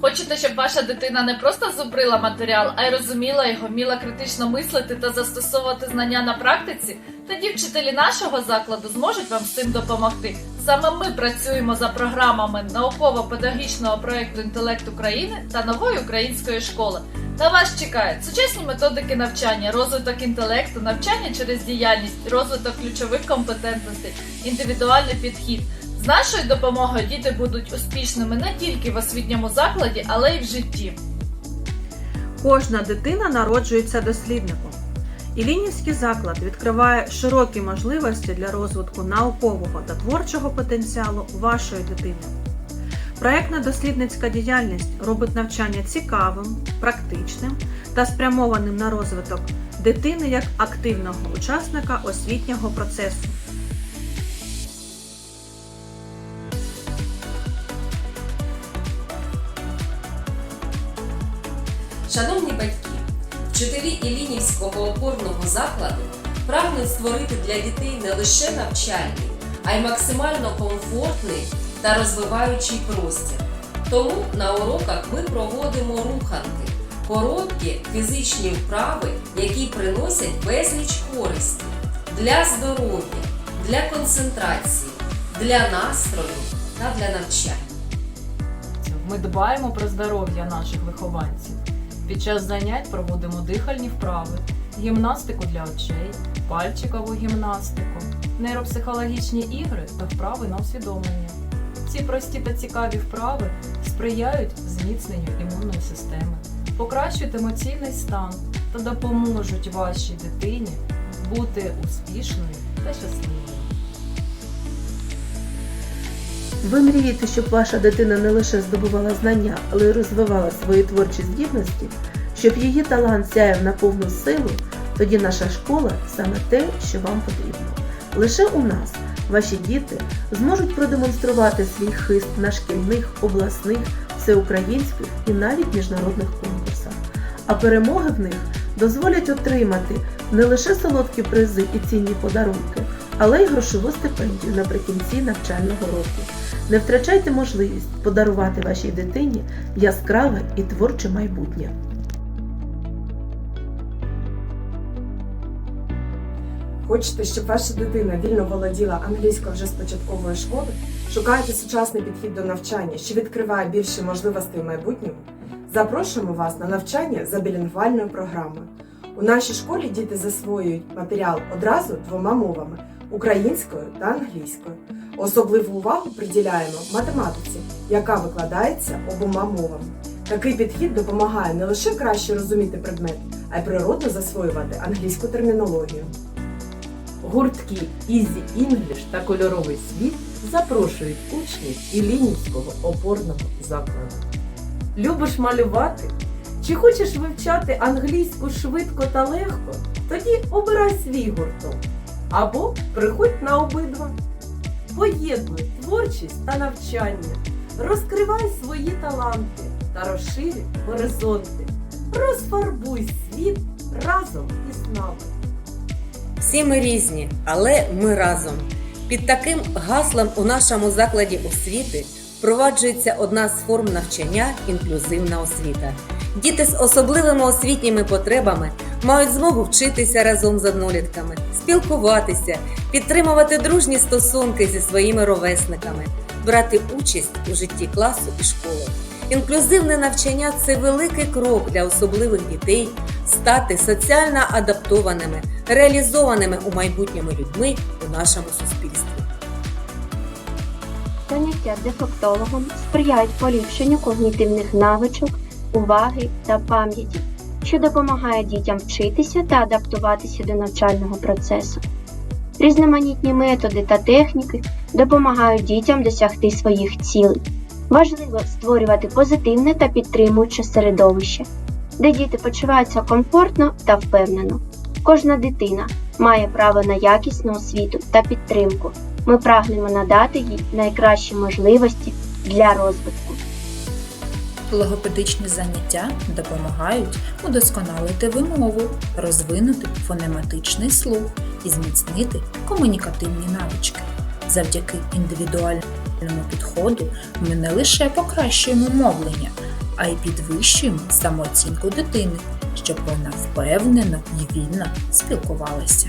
Хочете, щоб ваша дитина не просто зубрила матеріал, а й розуміла його, вміла критично мислити та застосовувати знання на практиці? Тоді вчителі нашого закладу зможуть вам з цим допомогти. Саме ми працюємо за програмами науково-педагогічного проєкту Інтелект України та нової української школи. На вас чекають сучасні методики навчання, розвиток інтелекту, навчання через діяльність, розвиток ключових компетентностей, індивідуальний підхід. Нашою допомогою діти будуть успішними не тільки в освітньому закладі, але й в житті. Кожна дитина народжується дослідником. Ілінівський заклад відкриває широкі можливості для розвитку наукового та творчого потенціалу вашої дитини. Проєктна дослідницька діяльність робить навчання цікавим, практичним та спрямованим на розвиток дитини як активного учасника освітнього процесу. Шановні батьки, вчителі Ілінівського опорного закладу прагнуть створити для дітей не лише навчальний, а й максимально комфортний та розвиваючий простір. Тому на уроках ми проводимо руханки, короткі фізичні вправи, які приносять безліч користі для здоров'я, для концентрації, для настрою та для навчання. Ми дбаємо про здоров'я наших вихованців. Під час занять проводимо дихальні вправи, гімнастику для очей, пальчикову гімнастику, нейропсихологічні ігри та вправи на усвідомлення. Ці прості та цікаві вправи сприяють зміцненню імунної системи, покращують емоційний стан та допоможуть вашій дитині бути успішною та щасливою. Ви мрієте, щоб ваша дитина не лише здобувала знання, але й розвивала свої творчі здібності, щоб її талант сяяв на повну силу, тоді наша школа саме те, що вам потрібно. Лише у нас ваші діти зможуть продемонструвати свій хист на шкільних, обласних, всеукраїнських і навіть міжнародних конкурсах. А перемоги в них дозволять отримати не лише солодкі призи і цінні подарунки, але й грошову стипендію наприкінці навчального року. Не втрачайте можливість подарувати вашій дитині яскраве і творче майбутнє. Хочете, щоб ваша дитина вільно володіла англійською вже з початкової школи? Шукаєте сучасний підхід до навчання, що відкриває більше можливостей в майбутньому? Запрошуємо вас на навчання за білінгвальною програмою. У нашій школі діти засвоюють матеріал одразу двома мовами українською та англійською. Особливу увагу приділяємо математиці, яка викладається обома мовами. Такий підхід допомагає не лише краще розуміти предмет, а й природно засвоювати англійську термінологію. Гуртки Easy English та Кольоровий світ запрошують учнів Ілінівського опорного закладу. Любиш малювати? Чи хочеш вивчати англійську швидко та легко? Тоді обирай свій гурток. Або приходь на обидва. Поєднуй творчість та навчання, розкривай свої таланти та розширюй горизонти. Розфарбуй світ разом із нами. Всі ми різні, але ми разом. Під таким гаслом у нашому закладі освіти впроваджується одна з форм навчання інклюзивна освіта. Діти з особливими освітніми потребами мають змогу вчитися разом з однолітками, спілкуватися, підтримувати дружні стосунки зі своїми ровесниками, брати участь у житті класу і школи. Інклюзивне навчання це великий крок для особливих дітей стати соціально адаптованими, реалізованими у майбутньому людьми у нашому суспільстві. Заняття дефектологом сприяють поліпшенню когнітивних навичок, уваги та пам'яті, що допомагає дітям вчитися та адаптуватися до навчального процесу. Різноманітні методи та техніки допомагають дітям досягти своїх цілей. Важливо створювати позитивне та підтримуюче середовище, де діти почуваються комфортно та впевнено. Кожна дитина має право на якісну освіту та підтримку. Ми прагнемо надати їй найкращі можливості для розвитку. Логопедичні заняття допомагають удосконалити вимову, розвинути фонематичний слух і зміцнити комунікативні навички. Завдяки індивідуальному підходу ми не лише покращуємо мовлення, а й підвищуємо самооцінку дитини, щоб вона впевнено і вільно спілкувалася.